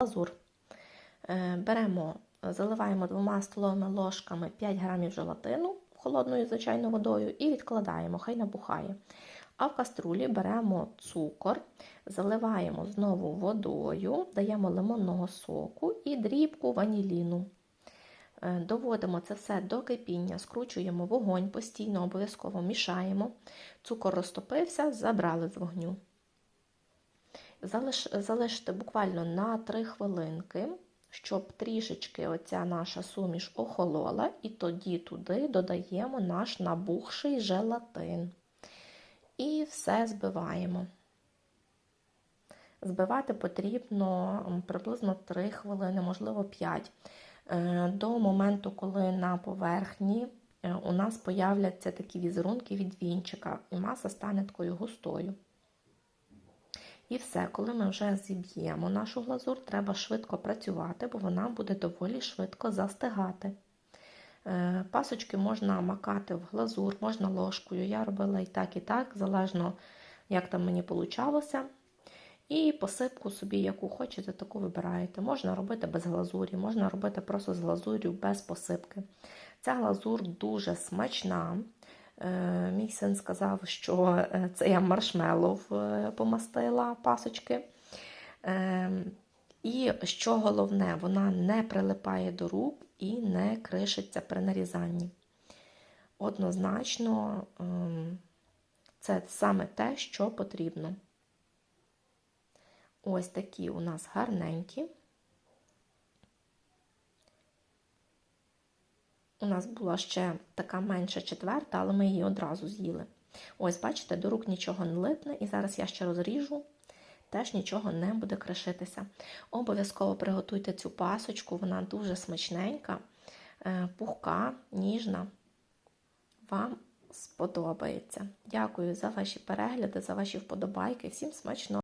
глазур. Е, Беремо, заливаємо двома столовими ложками 5 грамів желатину холодною звичайною водою і відкладаємо, хай набухає. А в каструлі беремо цукор, заливаємо знову водою, даємо лимонного соку і дрібку ваніліну. Е, Доводимо це все до кипіння, скручуємо вогонь постійно, обов'язково мішаємо. Цукор розтопився, забрали з вогню. Залиш, залиште буквально на 3 хвилинки, щоб трішечки оця наша суміш охолола, і тоді туди додаємо наш набухший желатин. І все збиваємо. Збивати потрібно приблизно 3 хвилини, можливо 5. Е, До моменту, коли на поверхні е, у нас появляться такі візерунки від вінчика, і маса стане такою густою. І все, коли ми вже зіб'ємо нашу глазур, треба швидко працювати, бо вона буде доволі швидко застигати. Е, Пасочки можна макати в глазур, можна ложкою. Я робила і так, і так, залежно, як там мені получалося. І посипку собі, яку хочете, таку вибираєте. Можна робити без глазурі, можна робити просто з глазур'ю без посипки. Ця глазур дуже смачна. Е, Мій син сказав, що е, це я маршмеллоу е, помастила пасочки. І що головне, вона не прилипає до рук і не кришиться при нарізанні. Однозначно, ем, це саме те, що потрібно. Ось такі у нас гарненькі. У нас була ще така менша четверта, але ми її одразу з'їли. Ось, бачите, до рук нічого не липне, і зараз я ще розріжу, теж нічого не буде кришитися. Обов'язково приготуйте цю пасочку, вона дуже смачненька, е, пухка, ніжна. Вам сподобається. Дякую за ваші перегляди, за ваші вподобайки. Всім смачного!